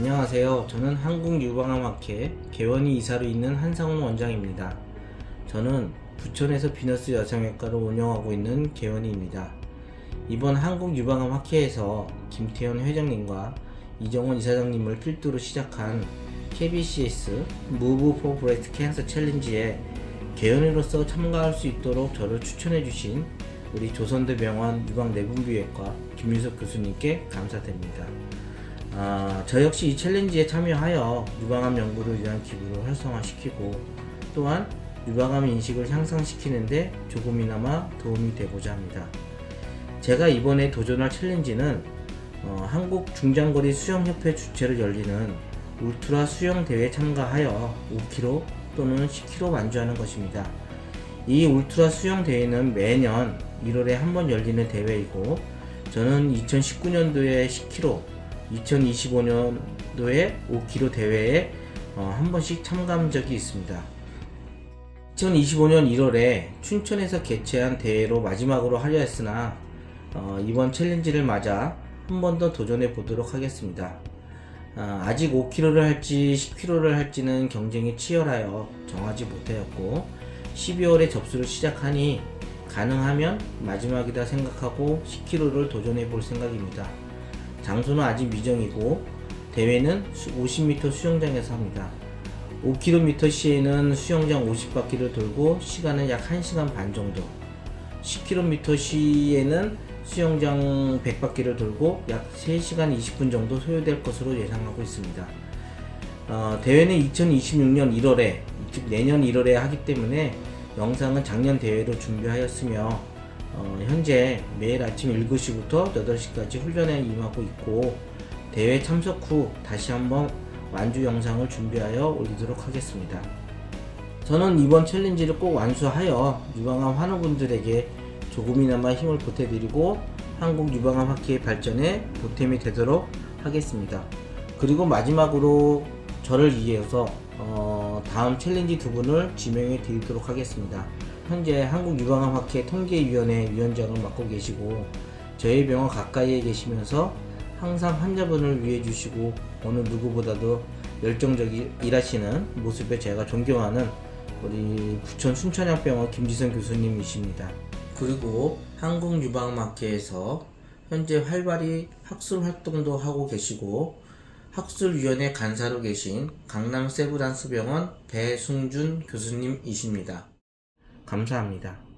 안녕하세요. 저는 한국유방암학회 개원이 이사로 있는 한상훈 원장입니다. 저는 부천에서 비너스 여성외과를 운영하고 있는 개원이입니다. 이번 한국유방암학회에서 김태현 회장님과 이정원 이사장님을 필두로 시작한 KBCS Move for Breast Cancer 챌린지에 개연이로서 참가할 수 있도록 저를 추천해 주신 우리 조선대병원 유방내분비외과 김윤석 교수님께 감사드립니다. 아, 저 역시 이 챌린지에 참여하여 유방암 연구를 위한 기부를 활성화시키고 또한 유방암 인식을 향상시키는데 조금이나마 도움이 되고자 합니다. 제가 이번에 도전할 챌린지는 어, 한국 중장거리 수영협회 주최로 열리는 울트라 수영 대회에 참가하여 5km 또는 10km 완주하는 것입니다. 이 울트라 수영 대회는 매년 1월에 한 번 열리는 대회이고 저는 2019년도에 10km, 2025년도에 5km 대회에 어, 한 번씩 참가한 적이 있습니다. 2025년 1월에 춘천에서 개최한 대회로 마지막으로 하려 했으나 어, 이번 챌린지를 맞아 한 번 더 도전해 보도록 하겠습니다. 아, 아직 5km를 할지 10km를 할지는 경쟁이 치열하여 정하지 못하였고 12월에 접수를 시작하니 가능하면 마지막이다 생각하고 10km를 도전해 볼 생각입니다. 장소는 아직 미정이고 대회는 50m 수영장에서 합니다. 5km 시에는 수영장 50바퀴를 돌고 시간은 약 1시간 반 정도 10km 시에는 수영장 100바퀴를 돌고 약 3시간 20분 정도 소요될 것으로 예상하고 있습니다. 어, 대회는 2026년 1월에, 즉 내년 1월에 하기 때문에 영상은 작년 대회로 준비하였으며 어, 현재 매일 아침 7시부터 8시까지 훈련에 임하고 있고 대회 참석 후 다시 한번 완주 영상을 준비하여 올리도록 하겠습니다. 저는 이번 챌린지를 꼭 완수하여 유방암 환우분들에게 조금이나마 힘을 보태드리고 한국 유방암 학회의 발전에 보탬이 되도록 하겠습니다. 그리고 마지막으로 저를 위해서 어, 다음 챌린지 두 분을 지명해 드리도록 하겠습니다. 현재 한국 유방암 학회 통계위원회 위원장을 맡고 계시고 저희 병원 가까이에 계시면서 항상 환자분을 위해 주시고 어느 누구보다도 열정적이 일하시는 모습에 제가 존경하는 우리 부천 순천향병원 김지선 교수님이십니다. 그리고 한국유방학회에서 현재 활발히 학술 활동도 하고 계시고 학술위원회 간사로 계신 강남 세브란스병원 배승준 교수님이십니다. 감사합니다.